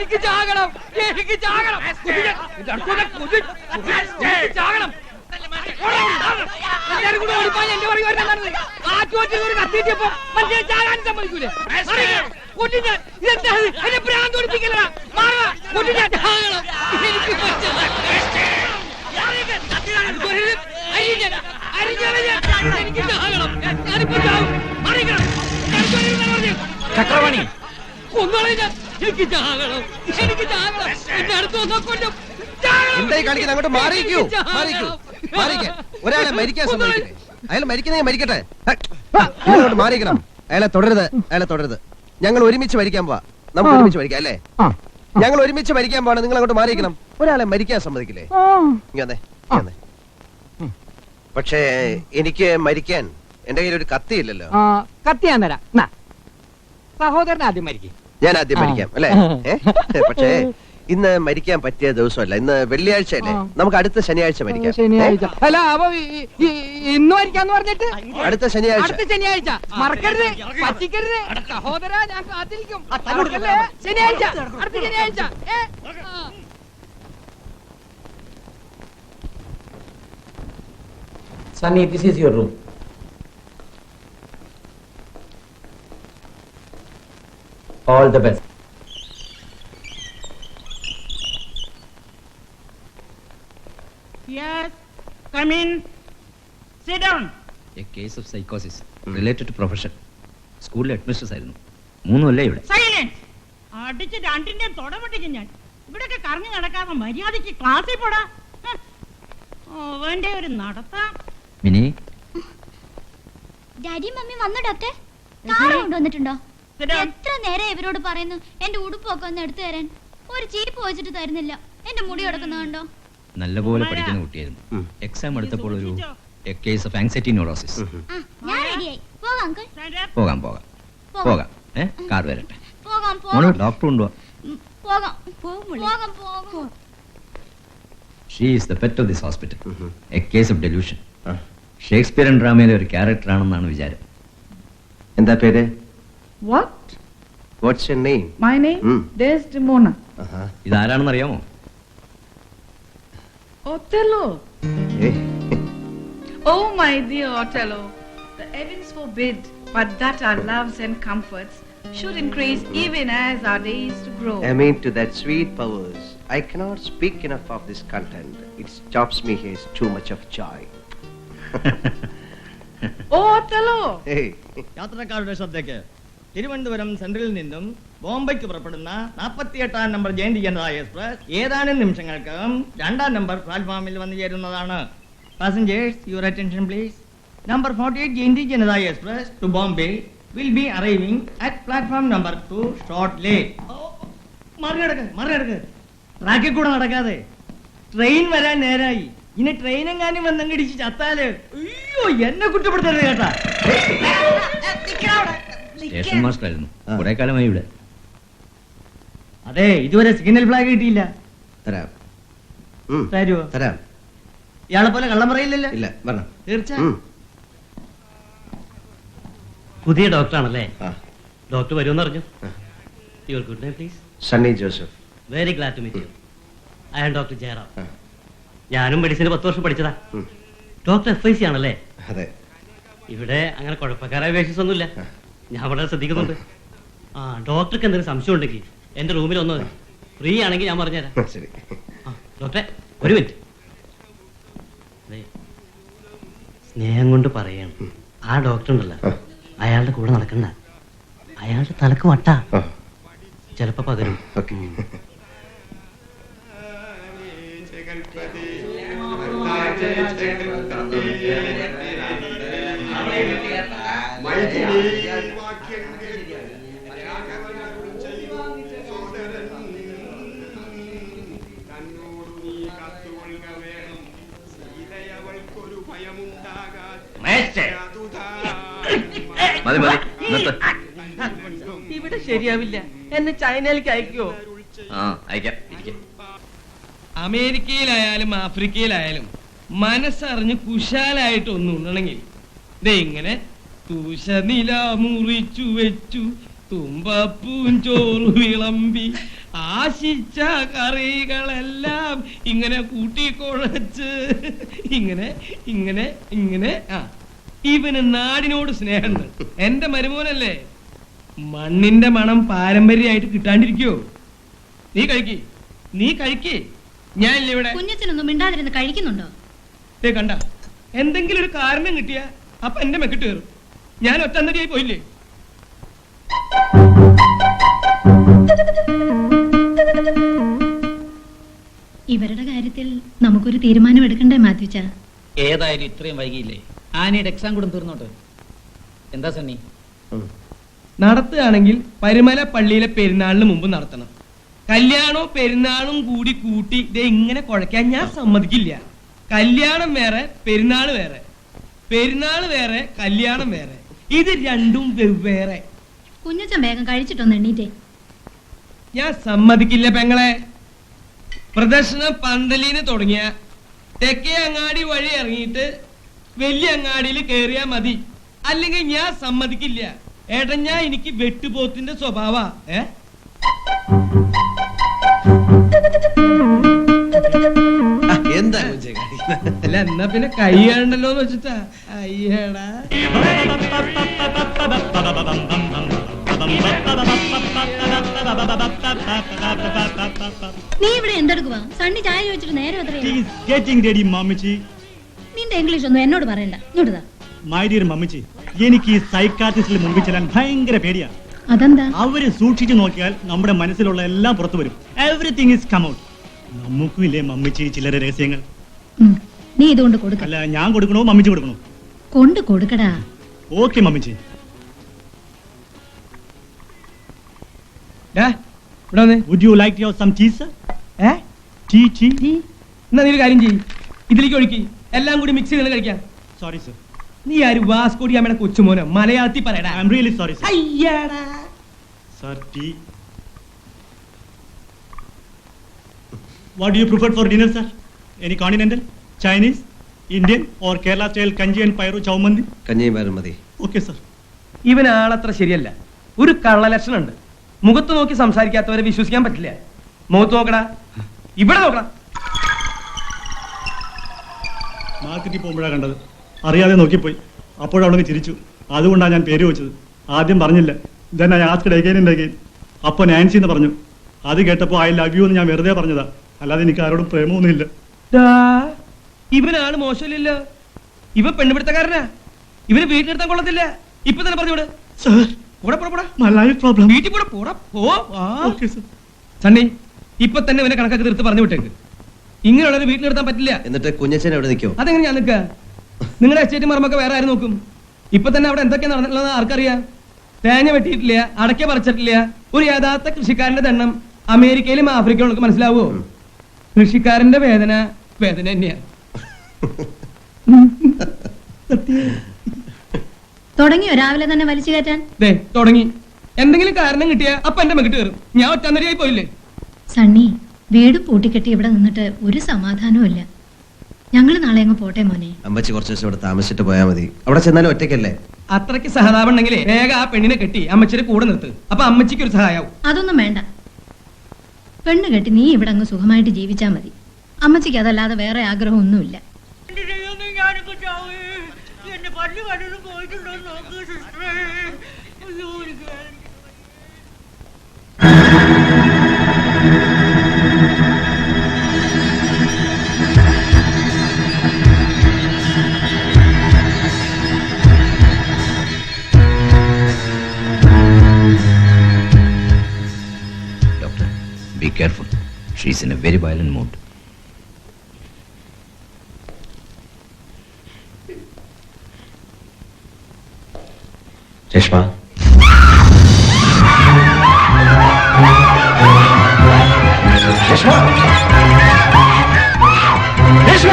എനിക്ക് ചാകണം എനിക്ക് ചാകണം ചാകണം എല്ലാരും കൂടെ ഓടിപ്പാൻ എന്റെ പുറകെ വരുന്നതാണ്. കാറ്റുകൊണ്ടിൽ ഒരു കത്തിയിട്ടപ്പോ മനുഷ്യനെ ചാകാൻ സമ്മതിക്കൂലേ അറിയില്ലേ? ഞാൻ. ഇതെന്താ എന്നെ ഭ്രാന്ത് പിടിപ്പിക്കലടാ. മാറുക. കൊല്ലും ഞാൻ. ചാകണം. എനിക്ക്. കൊല്ലും. എനിക്ക് ചാകണം. ഞാനിപ്പോ ചാവും. മാറിക്കണം. ചക്രവാണി കൊന്നോളെ ഞാൻ. എനിക്ക് ചാകണം. എനിക്ക് ചാകണം. എന്നെ അടുത്ത് വന്നാ കൊല്ലും. എന്തായി കാണിക്കുന്നത്? അങ്ങോട്ട് മാറിക്കൂ. മാറിക്കൂ മാറിക്ക ഒരാളെ മരിക്കാൻ. സമ്മതിക്കണേ അയാൾ മരിക്കുന്നെങ്കിൽ മരിക്കട്ടെ. അങ്ങോട്ട് മാറിക്കണം അയാളെ തുടരുത്. അയാളെ തുടരുത്. ഞങ്ങൾ ഒരുമിച്ച് മരിക്കാൻ പോവാ. നമുക്ക് ഒരുമിച്ച് മരിക്കാം അല്ലേ? ഞങ്ങൾ ഒരുമിച്ച് മരിക്കാൻ പോവാണ്. നിങ്ങൾ അങ്ങോട്ട് മാറിക്കണം ഒരാളെ മരിക്കാൻ സമ്മതിക്കില്ലേ? ഇങ്ങനെ പക്ഷേ എനിക്ക് മരിക്കാൻ എന്റെ കയ്യിൽ ഒരു കത്തിയില്ലല്ലോ. കത്തി ഞാൻ തരാം. സഹോദരൻ ആദ്യം മരിക്കും. ഞാൻ ആദ്യം മരിക്കാം അല്ലേ? പക്ഷേ ഇന്ന് മരിക്കാൻ പറ്റിയ ദിവസമല്ല ഇന്ന് വെള്ളിയാഴ്ച അല്ലേ? നമുക്ക് അടുത്ത ശനിയാഴ്ച മരിക്കാം ശനിയാഴ്ച. അല്ല അപ്പൊ ഇന്ന് മരിക്കാന്ന് പറഞ്ഞിട്ട്? അടുത്ത ശനിയാഴ്ച. അടുത്ത ശനിയാഴ്ച. മറക്കരുത് പറ്റിക്കരുത്. സഹോദര ഞാൻ കാത്തിരിക്കും? ശനിയാഴ്ച. അടുത്ത ശനിയാഴ്ച. Sunny this Sunny, this is All the best. Yes, come in. Sit down. A case of സൈക്കോസിസ് related to profession സ്കൂളിലെ അഡ്മിനിസ്ട്രേറ്റർ ആയിരുന്നു മൂന്ന് കൊല്ലേ ഇവിടെ സൈലൻസ് അടിച്ച് രണ്ടിന്റെയും തുടപൊട്ടിക്കും ഞാൻ ഇവിടൊക്കെ കറങ്ങി നടക്കാതെ മര്യാദയ്ക്ക് ക്ലാസ്സിൽ പോടാ ഹ്. അവന്റെ ഒരു നടത്താം മിനി ഡാഡി മമ്മി വന്നു ഡോക്ടർ കാറ് കൊണ്ടുവന്നിട്ടുണ്ടോ. എത്ര നേരം ഇവരോട് പറയുന്നു? എന്റെ ഉടുപ്പൊക്കെ ഒന്ന് എടുത്തു തരാൻ. ഒരു ചീപ്പ് വെച്ചിട്ട് തരുന്നില്ല. എന്റെ മുടി കിടക്കുന്നതുണ്ടോ നല്ലപോലെ പഠിക്കുന്ന കുട്ടിയായിരുന്നു. എക്സാം എടുത്തപ്പോൾ ഒരു a case of anxiety neurosis ഞാൻ റെഡിയായി പോകാം അങ്കിൾ. പോകാം പോകാം. പോകാം. ഏ? കാർ വരട്ടെ. പോകാം മോൾ ഡോക്ടർ ഉണ്ടോ? പോകാം. പോകാം പോകാം. She is the pet of this hospital a case of delusion ആ. ഡ്രാമയിലെ ഒരു ക്യാരക്ടർ ആണെന്നാണ് വിചാരം. എന്താ പേര്? What? What's your name My name? Hmm. Desdemona. ഇതാരാണെന്ന് അറിയാമോ Othello. Eh, Oh, my dear Othello. The heavens forbid, but that our loves and comforts should increase even as our days to grow. I mean to that sweet powers. I cannot speak enough of this content. It stops me here too much of joy. Oh, Othello! Hey, യാത്രക്കാരുടെ ശ്രദ്ധയ്ക്ക് തിരുവനന്തപുരം സെൻട്രലിൽ നിന്നും ബോംബെക്ക് പുറപ്പെടുന്ന നാൽപ്പത്തിയെട്ടാം number Jayanti Janata express ഏതാനും നിമിഷങ്ങൾക്കകം രണ്ടാം number പ്ലാറ്റ്ഫോമിൽ വന്നു ചേരുന്നതാണ്. Passengers your attention please number forty eight Jayanti Janata express to Bombay will be arriving at platform number two shortly മറികടക്ക് മറികടക്ക് ട്രാക്കിൽ കൂടെ നടക്കാതെ. ട്രെയിൻ വരാൻ നേരായി. ഇനി ട്രെയിൻ എങ്ങാനും വന്നങ്ങടിച്ച് ചത്താൽ അയ്യോ എന്നെ കുറ്റപ്പെടുത്തരുത് കേട്ടാ. സ്റ്റേഷൻ മാസ്റ്റർ ആയിരുന്നു കുറെ കാലമായി ഇവിടെ. അതെ ഇതുവരെ സിഗ്നൽ ഫ്ലാഗ് കിട്ടിയില്ല. തരാം. ഉം, തരുവോ? തരാം. ഇയാളെ പോലെ കള്ളം പറയില്ലല്ലോ ഇല്ല വരണം. തീർച്ച ഉം, പുതിയ ഡോക്ടറാണല്ലേ? ആ, ഡോക്ടർ വരുമെന്ന് പറഞ്ഞു. Your good name please Sunny Joseph. Very glad to meet you I am doctor Jayaram ആ, ഞാനും മെഡിസിന് പത്ത് വർഷം പഠിച്ചതാ. ഉം, ഡോക്ടർ എഫ് ഐ സി ആണല്ലേ? അതെ. ഇവിടെ അങ്ങനെ കുഴപ്പക്കാരായ പേഷ്യൻസ് ഒന്നുമില്ല ആ. ഞാൻ വളരെ ശ്രദ്ധിക്കുന്നുണ്ട്. ആ ഡോക്ടർക്ക് എന്തെങ്കിലും സംശയം ഉണ്ടെങ്കിൽ എന്റെ റൂമിൽ ഒന്ന് ഫ്രീ ആണെങ്കിൽ ഞാൻ പറഞ്ഞുതരാം. ശരി. ആ ഡോക്ടറെ ഒരു മിനിറ്റ്. ദേ, സ്നേഹം കൊണ്ട് പറയാണ്. ആ ഡോക്ടർ ഉണ്ടല്ലോ. അയാളുടെ കൂടെ നടക്കണ്ട. അയാളുടെ തലക്ക് വട്ടാ. ആ, ചിലപ്പോ പകരും. ഓക്കെ. മതി മതി. നിർത്ത്. ഇവിടെ ശരിയാവില്ല. എന്നെ ചൈനയിലേക്ക് അയക്കുവോ ആ അയക്കാം. ഇരിക്കാം. അമേരിക്കയിലായാലും ആഫ്രിക്കയിലായാലും മനസ്സറിഞ്ഞ് കുശാലായിട്ട് ഒന്നും ഉണ്ടണമെങ്കിൽ ദേ ഇങ്ങനെ തൂശനില മുറിച്ചു വെച്ചു തുമ്പപ്പൂൻ ചോറ് വിളമ്പി ആശിച്ച കറികളെല്ലാം ഇങ്ങനെ കൂട്ടിക്കുഴച്ച് ഇങ്ങനെ ഇങ്ങനെ ഇങ്ങനെ. ആ ഇവന് നാടിനോട് സ്നേഹമുണ്ട്. എന്റെ മരുമോനല്ലേ? മണ്ണിന്റെ മണം പാരമ്പര്യമായിട്ട് കിട്ടാണ്ടിരിക്കോ നീ കഴിക്ക്. നീ കഴിക്ക്. ഞാനില്ല ഇവിടെ? കുഞ്ഞച്ചനൊന്നും മിണ്ടാതിരുന്ന് കഴിക്കുന്നുണ്ടോ? ദേ കണ്ട. എന്തെങ്കിലും ഒരു കാരണം കിട്ടിയ അപ്പൊ എന്റെ മെക്കിട്ട് കയറും. ഞാൻ ഒറ്റ പോയില്ലേ? നമുക്കൊരു തീരുമാനം എടുക്കണ്ടേ മാത്യുച്ച? ഏതായാലും ഇത്രയും വൈകിയില്ലേ? ആനയുടെ എക്സാം കൂടെ തീർന്നോട്ടെ. എന്താ സണ്ണി? നടത്തുകയാണെങ്കിൽ പരുമല പള്ളിയിലെ പെരുന്നാളിന് മുമ്പ് നടത്തണം. കല്യാണവും പെരുന്നാളും കൂടി കൂട്ടി ഇതേ ഇങ്ങനെ കുഴക്കാൻ ഞാൻ സമ്മതിക്കില്ല. കല്യാണം വേറെ പെരുന്നാൾ വേറെ. പെരുന്നാൾ വേറെ കല്യാണം വേറെ. ഇത് രണ്ടും വെവ്വേറെ. കുഞ്ഞച്ചൻ വേഗം കഴിച്ചിട്ടൊന്ന് എണ്ണീറ്റേ ഞാൻ സമ്മതിക്കില്ല പെങ്ങളെ. പ്രദർശനം പന്തലിന് തുടങ്ങിയ തെക്കേ അങ്ങാടി വഴി ഇറങ്ങിയിട്ട് വലിയ അങ്ങാടിയിൽ കയറിയാ മതി. അല്ലെങ്കിൽ ഞാൻ സമ്മതിക്കില്ല. ഏട്ടൻ ഞാൻ എനിക്ക് വെട്ടുപോത്തിന്റെ സ്വഭാവ. ഏ? എന്താ? അല്ല എന്നാ പിന്നെ കൈ എന്ന് വെച്ചിട്ടാ. അയ്യടാ. നീ ഇവിടെ എന്തെടുക്കുവാ? സണ്ണി ചായ ചോദിച്ചിട്ട് നേരെ നിന്റെ ഇംഗ്ലീഷ് ഒന്നും എന്നോട് പറയണ്ട. ഇങ്ങോട്ട് മൈ ഡിയർ മമ്മിച്ചി എനിക്ക് ഈ സൈക്കാട്രിസ്റ്റിൽ മുമ്പിൽ ചെല്ലാൻ ഭയങ്കര പേടിയാ. അതെന്താ? അവർ സൂക്ഷിച്ചു നോക്കിയാൽ നമ്മുടെ മനസ്സിലുള്ള എല്ലാം പുറത്തു വരും. എവറിങ് ഇസ് കം ഔട്ട് നമുക്കും ഇല്ലേ മമ്മിച്ചി ചിലരെ രഹസ്യങ്ങൾ? നീ ഇതുകൊണ്ട് കൊടുക്കല്ല ഞാൻ കൊടുക്കണോ? മമ്മിച്ചി കൊടുക്കണോ? കൊണ്ട് കൊടുക്കടാ. ഓക്കെ മമ്മിച്ചി. ഇവിടെ വന്നേ would you like your some cheese ഏ? ടീ ടീ എന്നാ നീ ഒരു കാര്യം ചെയ്യ്. ഇതിലേക്ക് ഒഴുക്കി. എല്ലാം കൂടി മിക്സ് ചെയ്ത് കഴിക്കാം. സോറി സർ നീ ആര് വാസ്കോടി അമ്മയുടെ കൊച്ചുമോനോ? മലയാളത്തിൽ പറയടാ. I M really sorry sir അയ്യടാ sir tea what you prefer for dinner sir any continental Chinese Indian or Kerala style kanji and പയറു ചൗമന്തി കഞ്ഞിയും പയറും മതി ഓക്കെ സർ ഇവൻ ആളത്ര ശരിയല്ല. ഒരു കള്ളലക്ഷണം ഉണ്ട് മുഖത്ത് നോക്കി സംസാരിക്കാത്തവരെ വിശ്വസിക്കാൻ പറ്റില്ല. മുഖത്ത് നോക്കടാ. ഇവിടെ നോക്കണ മാർക്കറ്റിൽ പോകുമ്പോഴാണ് കണ്ടത്. അറിയാതെ നോക്കിപ്പോയി. അപ്പോഴവിടെ ചിരിച്ചു. അതുകൊണ്ടാണ് ഞാൻ പേര് വെച്ചത്. ആദ്യം പറഞ്ഞില്ല. Then I asked again and again അപ്പോൾ നാൻസി എന്ന് പറഞ്ഞു. അത് കേട്ടപ്പോൾ ഐ ലവ് യു എന്ന് ഞാൻ വെറുതെ പറഞ്ഞതാ. അല്ലാതെ എനിക്ക് ആരോടും പ്രേമമൊന്നുമില്ല ഇവനാണ് മോശമില്ലല്ലോ. ഇവ പെണ്ണുപിടുത്തക്കാരനാ. ഇവന് വീട്ടിലെടുത്താൻ കൊള്ളത്തില്ല. ഇപ്പൊ തന്നെ പറഞ്ഞു സർ പോടാ പോടാ പോടാ. മൈ ലൈഫ് പ്രോബ്ലം വീട്ടിൽ പോടാ പോടാ പോ ആ. സർ സണ്ണി ഇപ്പൊ തന്നെ ഇവനെ കണക്കാക്കി തീർത്ത് പറഞ്ഞു വിട്ടേക്ക്. ഇങ്ങനെയുള്ളൊരു വീട്ടിലെടുത്താൻ പറ്റില്ല. എന്നിട്ട് കുഞ്ഞച്ചൻ എവിടെ നിൽക്കോ? അതെങ്ങനെ ഞാൻ നിൽക്കുക നിങ്ങളുടെ എസ്റ്റേറ്റ് മർമ്മൊക്കെ വേറെ ആരും നോക്കും? ഇപ്പൊ തന്നെ അവിടെ എന്തൊക്കെയാ നടന്നിട്ടുള്ളത് ആർക്കറിയാം? തേങ്ങ വെട്ടിയിട്ടില്ല അടയ്ക്ക പറിച്ചിട്ടില്ല ഒരു യഥാർത്ഥ കൃഷിക്കാരന്റെ ദണ്ണം അമേരിക്കയിലും ആഫ്രിക്കയിലും ഒക്കെ മനസ്സിലാവോ? കൃഷിക്കാരന്റെ വേദന വേദന തന്നെയാ. തുടങ്ങിയോ? രാവിലെ തന്നെ വലിച്ചു കയറ്റാൻ? ദേ തുടങ്ങി. എന്തെങ്കിലും കാരണം കിട്ടിയാ അപ്പൊ എന്റെ മകിട്ട് കയറും. ഞാൻ ഒറ്റന്നരിയായി പോയില്ലേ? സണ്ണി വീട് പൂട്ടിക്കെട്ടി ഇവിടെ നിന്നിട്ട് ഒരു സമാധാനവും ഇല്ല. ഞങ്ങൾ നാളെ അങ്ങ് പോട്ടെ മോനെ. അമ്മച്ചി കുറച്ച് ദിവസം ഇവിടെ താമസിച്ചിട്ട് പോയാൽ മതി. അവിടെ ചെന്നാലും ഒറ്റയ്ക്കല്ലേ? അത്രയ്ക്ക് സഹതാപം ഉണ്ടെങ്കിലേ വേഗം ആ പെണ്ണിനെ കെട്ടി അമ്മച്ചിയുടെ കൂടെ നിർത്ത്. അപ്പൊ അമ്മച്ചിക്ക് ഒരു സഹായാവും. അതൊന്നും വേണ്ട. പെണ്ണ് കെട്ടി നീ ഇവിടെ അങ്ങ് സുഖമായിട്ട് ജീവിച്ചാ മതി. അമ്മച്ചിക്ക് അതല്ലാതെ വേറെ ആഗ്രഹമൊന്നുമില്ല എന്റെ ദൈവമേ, ഞാനിപ്പോ ചാവേ. എന്റെ പല്ല് വല്ലതും പോയിട്ടുണ്ടോ എന്ന് നോക്ക് സിസ്റ്ററേ. അയ്യോ, എനിക്ക് വേദന. Doctor, be careful. She's in a very violent mood. Reshma Reshma Reshma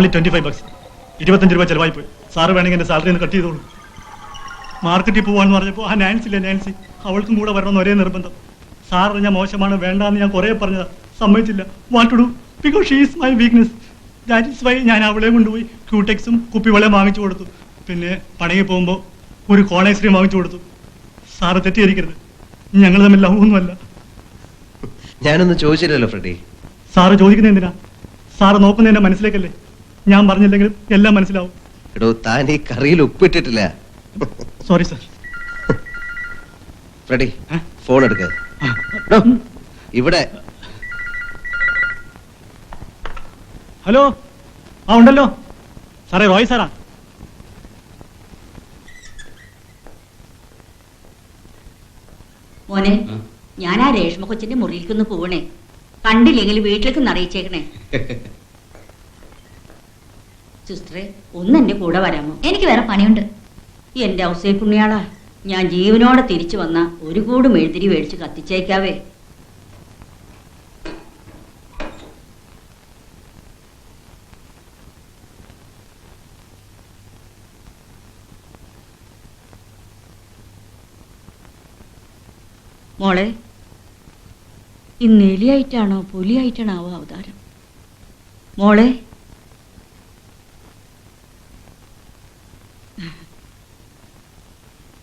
only twenty five bucks ഇരുപത്തഞ്ച് രൂപ ചെലവായി പോയി സാറ് വേണമെങ്കിൽ എന്റെ സാലറി ഒന്ന് കട്ട് ചെയ്തോളൂ. മാർക്കറ്റിൽ പോവാന്ന് പറഞ്ഞപ്പോൾ ആ നാൻസി ഇല്ല നാൻസി അവൾക്കും കൂടെ വരണമെന്ന് ഒരേ നിർബന്ധം. സാർ ഞാൻ മോശമാണ് വേണ്ടാന്ന് ഞാൻ കുറേ പറഞ്ഞതാ. സമ്മതിച്ചില്ല. What to do because she is my weakness that is why ഞാൻ അവളെ കൊണ്ടുപോയി ക്യൂടെക്സും കുപ്പിവെള്ളം വാങ്ങിച്ചു കൊടുത്തു. പിന്നെ പണങ്ങി പോകുമ്പോൾ ഒരു ഐസ്ക്രീം വാങ്ങിച്ചു കൊടുത്തു. സാറ് തെറ്റിദ്ധരിക്കരുത്. ഞങ്ങൾ തമ്മിൽ ലവ് ഒന്നുമല്ല ഞാനൊന്നും ചോദിച്ചില്ലല്ലോ ഫ്രെഡി. സാറ് ചോദിക്കുന്നത് എന്തിനാ? സാറ് നോക്കുന്നതിന്റെ മനസ്സിലേക്കല്ലേ? ഞാൻ പറഞ്ഞില്ലെങ്കിലും എല്ലാം മനസ്സിലാവും. എടോ താൻ ഈ കറിയിൽ ഉപ്പിട്ടിട്ടില്ല. Sorry sir ready. ഫോൺ എടുക്ക. ഇവിടെ. ഹലോ? ആ ഉണ്ടല്ലോ. സാറേ റോയ് സാറാ. മോനെ ഞാൻ ആ രേഷ്മ കൊച്ചിന്റെ മുറിയിലേക്കൊന്ന് പോവണേ കണ്ടില്ലെങ്കിൽ വീട്ടിലേക്ക് അറിയിച്ചേക്കണേ. സിസ്റ്ററെ ഒന്ന് എന്റെ കൂടെ വരാമോ? എനിക്ക് വേറെ പണിയുണ്ട്. എന്റെ അവസ്ഥയെ പുണ്യാളാ ഞാൻ ജീവനോടെ തിരിച്ചു വന്ന ഒരു കൂട് മെഴുതിരി മേടിച്ച് കത്തിച്ചേക്കാവേ. മോളെ ഇന്ന് എലിയായിട്ടാണോ പുലിയായിട്ടാണോ അവതാരം? മോളെ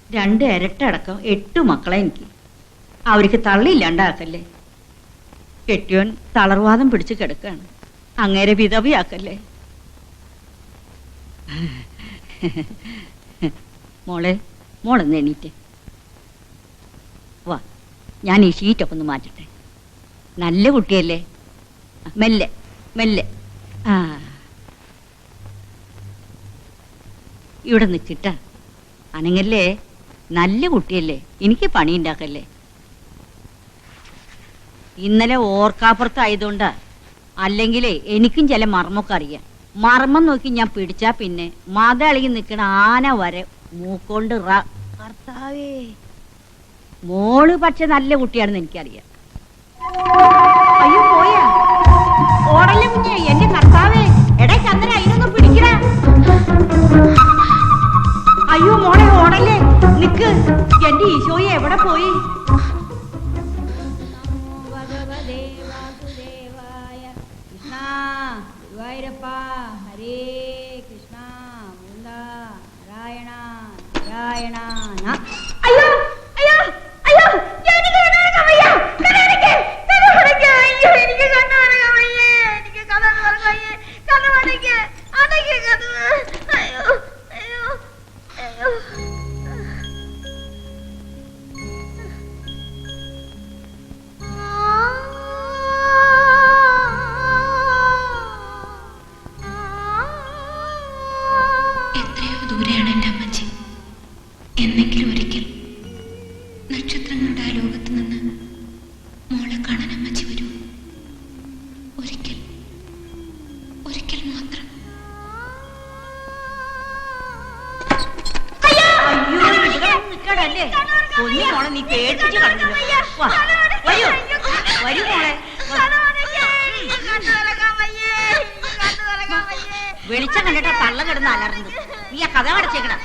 രണ്ട് ഇരട്ടടക്കം എട്ട് മക്കളെ എനിക്ക്. അവർക്ക് തള്ളിയില്ലാണ്ടാക്കല്ലേ കെട്ടിയോൻ തളർവാദം പിടിച്ച് കിടക്കാണ്. അങ്ങേരെ വിധവിയാക്കല്ലേ? മോളെ മോളെ എണീറ്റ്. വാ ഞാൻ ഈ ഷീറ്റൊക്കെ ഒന്ന് മാറ്റട്ടെ. നല്ല കുട്ടിയല്ലേ? മെല്ലെ മെല്ലെ. ആ. ഇവിടെ നിൽക്കിട്ട അനങ്ങല്ലേ? നല്ല കുട്ടിയല്ലേ. എനിക്ക് പണി ഉണ്ടാക്കല്ലേ ഇന്നലെ ഓർക്കാപ്പുറത്തായതുകൊണ്ടാ. അല്ലെങ്കിലേ എനിക്കും ചില മർമ്മൊക്കെ അറിയാം. മർമ്മം നോക്കി ഞാൻ പിടിച്ചാ പിന്നെ മത അളകി നിൽക്കണ ആന വരെ മൂക്കൊണ്ട് കർത്താവേ. മോൾ പക്ഷെ നല്ല കുട്ടിയാണെന്ന് എനിക്കറിയാം. നിക്ക്. എന്റെ ഈശോയെ എവിടെ പോയി? ഹരേ കൃഷ്ണ. നാരായണ. നാരായണ. അയ്യോ അയ്യോ ദൂരെയാണ് എന്റെ അമ്മച്ചി? എന്നെങ്കിലും വെളിച്ചം കണ്ടിട്ട് തള്ള കിടന്ന് അലർന്നു നീ ആ കഥ അടച്ചേക്കണം